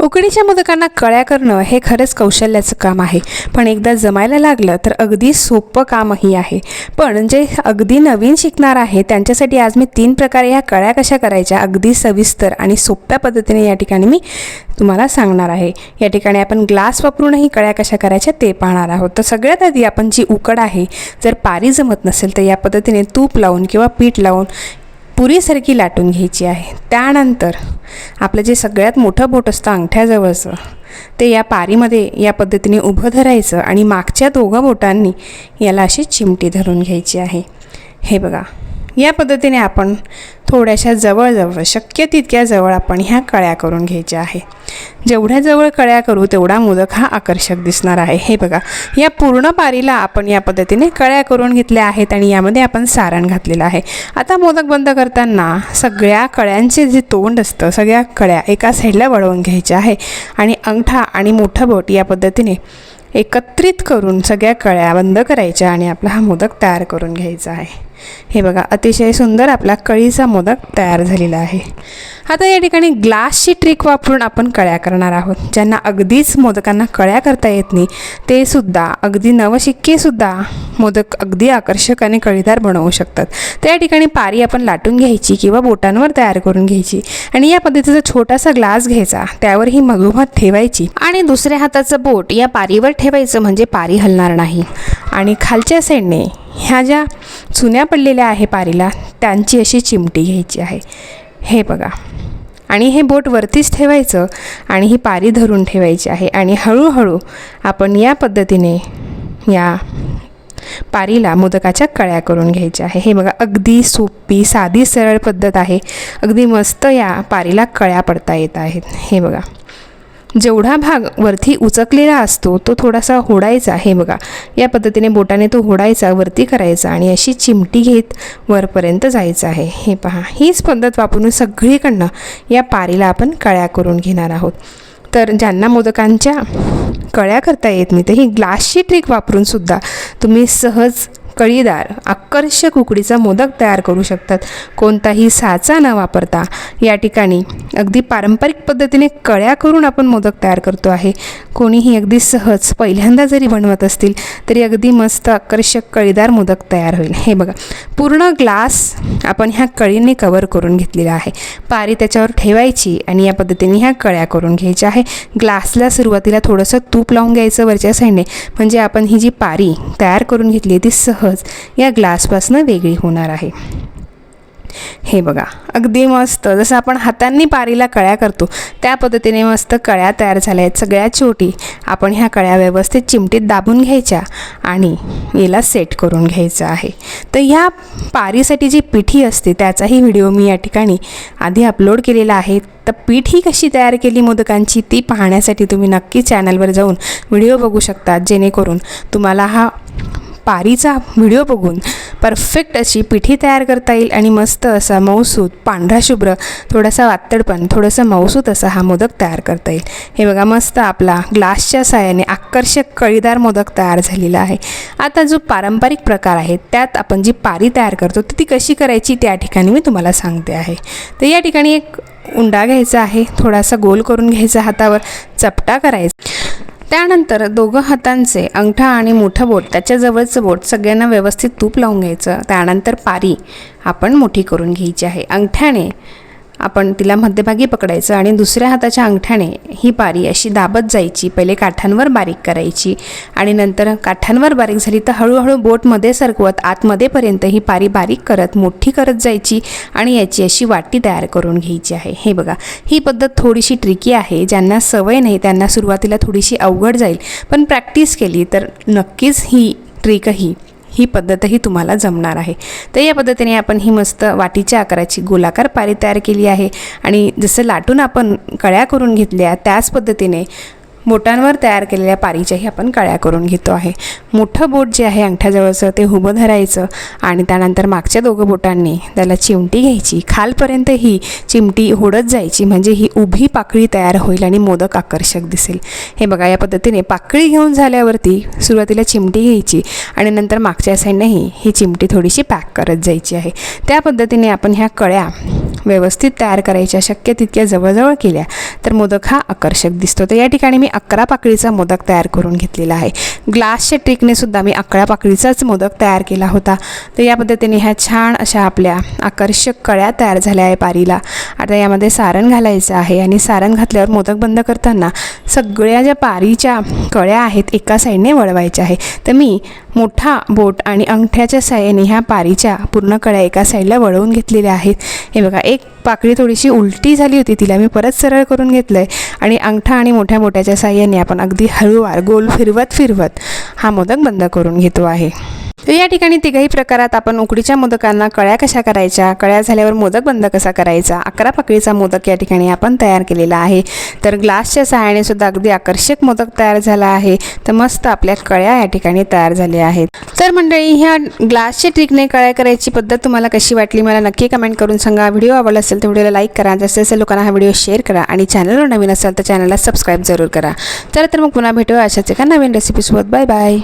उकडीच्या मोदकांना कळ्या करणं हे खरंच कौशल्याचं काम आहे. पण एकदा जमायला लागलं तर अगदी सोपं कामही आहे. पण जे अगदी नवीन शिकणार आहे त्यांच्यासाठी आज मी तीन प्रकारे ह्या कळ्या कशा करायच्या अगदी सविस्तर आणि सोप्या पद्धतीने या ठिकाणी मी तुम्हाला सांगणार आहे. या ठिकाणी आपण ग्लास वापरूनही कळ्या कशा करायच्या ते पाहणार आहोत. तर सगळ्यात आधी आपण जी उकड आहे जर पारी जमत नसेल तर या पद्धतीने तूप लावून किंवा पीठ लावून पुरीसारखी लाटून घ्यायची आहे. त्यानंतर आपलं जे सगळ्यात मोठं बोट असतं अंगठ्याजवळचं ते या पारीमध्ये या पद्धतीने उभं धरायचं आणि मागच्या दोघं बोटांनी याला अशी चिमटी धरून घ्यायची आहे. हे बघा. या पद्धतीने आपण थोड्याशा जवळजवळ शक्य तितक्या जवळ आपण ह्या कळ्या करून घ्यायच्या आहे. जेवढ्या जवळ कळ्या करू तेवढा मोदक हा आकर्षक दिसणार आहे. हे बघा या पूर्ण पारीला आपण या पद्धतीने कळ्या करून घेतल्या आहेत आणि यामध्ये आपण सारण घातलेलं आहे. आता मोदक बंद करताना सगळ्या कळ्यांचे जे तोंड असतं सगळ्या कळ्या एका साईडला वळवून घ्यायच्या आहे आणि अंगठा आणि मोठं बोट या पद्धतीने एकत्रित करून सगळ्या कळ्या बंद करायच्या आणि आपला हा मोदक तयार करून घ्यायचा आहे. हे बघा अतिशय सुंदर आपला कळीचा मोदक तयार झालेला आहे. आता या ठिकाणी ग्लासची ट्रिक वापरून आपण कळ्या करणार आहोत. ज्यांना अगदीच मोदकांना कळ्या करता येत नाही ते सुद्धा अगदी नवशिक्केसुद्धा मोदक अगदी आकर्षक आणि कळीदार बनवू शकतात. त्या ठिकाणी पारी आपण लाटून घ्यायची किंवा बोटांवर तयार करून घ्यायची. आणि या पद्धतीचा छोटासा ग्लास घ्यायचा त्यावर ही मधोमध ठेवायची. आणि दुसऱ्या हाताचं बोट या पारीवर ठेवायचं म्हणजे पारी हलणार नाही. आणि खालच्या साईडने ह्या ज्या चुन्या पडलेल्या आहे पारीला त्यांची अशी चिमटी घ्यायची आहे. हे बघा. आणि हे बोट वरतीच ठेवायचं आणि ही पारी धरून ठेवायची आहे. आणि हळूहळू आपण या पद्धतीने या पारीला मोदकाच्या कळ्या करून घ्यायच्या आहे. हे बघा अगदी सोपी साधी सरळ पद्धत आहे. अगदी मस्त या पारीला कळ्या पडता येत आहेत. हे बघा. जेवढा भाग वरती उचकलेला असतो तो थोडासा होडायचा. हे बघा या पद्धतीने बोटाने तो होडायचा वरती करायचा आणि अशी चिमटी घेत वरपर्यंत जायचं आहे. हे पहा हीच पद्धत वापरून सगळीकडनं या पारीला आपण कळ्या करून घेणार आहोत. तर ज्यांना मोदकांच्या कळ्या करता येत नाही तर ही ग्लासची ट्रिक वापरून सुद्धा तुम्ही सहज कळीदार आकर्षक उकडीचा मोदक तयार करू शकतात. कोणताही साचा न वापरता. या ठिकाणी अगदी पारंपरिक पद्धतीने कळ्या करून आपण मोदक तयार करतो आहे. कोणीही अगदी सहज पहिल्यांदा जरी बनवत असतील तरी अगदी मस्त आकर्षक कळीदार मोदक तयार होईल. हे बघा. पूर्ण ग्लास आपण ह्या कळीने कवर करून घेतलेला आहे. पारी त्याच्यावर ठेवायची आणि या पद्धतीने ह्या कळ्या करून घ्यायच्या आहे. ग्लासला सुरुवातीला थोडंसं तूप लावून घ्यायचं वरच्या साईडने म्हणजे आपण ही जी पारी तयार करून घेतली आहे ती सहज या ग्लासपासून वेगळी होणार आहे. हे बघा अगदी मस्त. जसं आपण हातांनी पारीला कळ्या करतो त्या पद्धतीने मस्त कळ्या तयार झाल्या आहेत. सगळ्यात छोटी. आपण ह्या कळ्या व्यवस्थित चिमटीत दाबून घ्यायच्या आणि याला सेट करून घ्यायचं आहे. तर ह्या पारीसाठी जी पिठी असते त्याचाही व्हिडिओ मी या ठिकाणी आधी अपलोड केलेला आहे. तर पीठ ही कशी तयार केली मोदकांची ती पाहण्यासाठी तुम्ही नक्की चॅनलवर जाऊन व्हिडिओ बघू शकता. जेणेकरून तुम्हाला हा पारीचा व्हिडिओ बघून परफेक्ट अशी पिठी तयार करता येईल आणि मस्त असा मऊसूत पांढरा शुभ्र थोडासा वातडपण थोडंसं मऊसूत असा हा मोदक तयार करता येईल. हे बघा मस्त आपला ग्लासच्या साह्याने आकर्षक कळीदार मोदक तयार झालेला आहे. आता जो पारंपरिक प्रकार आहे त्यात आपण जी पारी तयार करतो तर ती कशी करायची त्या ठिकाणी मी तुम्हाला सांगते आहे. तर या ठिकाणी एक उंडा घ्यायचा आहे थोडासा गोल करून घ्यायचा हातावर चपटा करायचा. त्यानंतर दोघं हातांचे अंगठा आणि मोठं बोट त्याच्याजवळचं बोट सगळ्यांना व्यवस्थित तूप लावून घ्यायचं. त्यानंतर पारी आपण मोठी करून घ्यायची आहे. अंगठ्याने आपण तिला मध्यभागी पकडायचं आणि दुसऱ्या हाताच्या अंगठ्याने ही पारी अशी दाबत जायची पहिले काठांवर बारीक करायची आणि नंतर काठांवर बारीक झाली तर हळूहळू बोटमध्ये सरकवत आतमध्येपर्यंत ही पारी बारीक करत मोठी करत जायची आणि याची अशी वाटी तयार करून घ्यायची आहे. हे बघा ही पद्धत थोडीशी ट्रिकी आहे. ज्यांना सवय नाही त्यांना सुरुवातीला थोडीशी अवघड जाईल. पण प्रॅक्टिस केली तर नक्कीच ही ट्रिकही ही पद्धतही तुम्हाला जमणार आहे. तर या पद्धतीने आपण ही मस्त वाटीच्या आकाराची गोलाकार पारी तयार केली आहे. आणि जसं लाटून आपण कळ्या करून घेतल्या त्याच पद्धतीने बोटांवर तयार केलेल्या पारीच्याही आपण कळ्या करून घेतो आहे. मोठं बोट जे आहे अंगठ्याजवळचं ते उभं धरायचं आणि त्यानंतर मागच्या दोघं बोटांनी त्याला चिमटी घ्यायची. खालपर्यंत ही चिमटी होडत जायची म्हणजे ही उभी पाकळी तयार होईल आणि मोदक आकर्षक दिसेल. हे बघा या पद्धतीने पाकळी घेऊन झाल्यावरती सुरुवातीला चिमटी घ्यायची आणि नंतर मागच्या साईडनेही ही चिमटी थोडीशी पॅक करत जायची आहे. त्या पद्धतीने आपण ह्या कळ्या व्यवस्थित तयार करायच्या शक्य तितक्या जवळजवळ केल्या. तर मोदक हा आकर्षक दिसतो. तर या ठिकाणी मी अकरा पाकळीचा मोदक तयार करून घेतलेला आहे. ग्लासच्या ट्रिकने सुद्धा मी अकरा पाकळीचाच मोदक तयार केला होता. तर या पद्धतीने ह्या छान अशा आपल्या आकर्षक कळ्या तयार झाल्या आहे पारीला. आता यामध्ये सारण घालायचं आहे आणि सारण घातल्यावर मोदक बंद करताना सगळ्या ज्या पारीच्या कळ्या आहेत एका साईडने वळवायच्या आहे. तर मी मोठा बोट आणि अंगठ्याच्या साह्याने ह्या पारीच्या पूर्ण कळ्या एका साईडला वळवून घेतलेल्या आहेत. हे बघा एक पाकळी थोडीशी उलटी झाली होती तिला मी परत सरळ करून घेतलं आहे आणि अंगठा आणि मोठ्या मोठ्याच्या साह्याने आपण अगदी हळूवार गोल फिरवत फिरवत हा मोदक बंद करून घेतो आहे. तर या ठिकाणी तिघही प्रकारात आपण उकडीच्या मोदकांना कळ्या कशा करायच्या? कळ्या झाल्यावर मोदक बंद कसा करायचा? अकरा पाकळीचा मोदक या ठिकाणी आपण तयार केलेला आहे. तर ग्लासच्या सहाय्याने सुद्धा अगदी आकर्षक मोदक तयार झाला आहे. तर मस्त आपल्या कळ्या या ठिकाणी तयार झाल्या आहेत. तर मंडळी ह्या ग्लासच्या ट्रिकने कळ्या करायची पद्धत तुम्हाला कशी वाटली? मला नक्की कमेंट करून सांगा. व्हिडिओ आवडला असेल तर व्हिडिओला लाईक करा. जास्त जास्त लोकांना हा व्हिडिओ शेअर करा आणि चॅनलवर नवीन असेल तर चॅनलला सबस्क्राईब जरूर करा. चला तर मग पुन्हा भेटूया अशाच एका नवीन रेसिपीसोबत बाय बाय.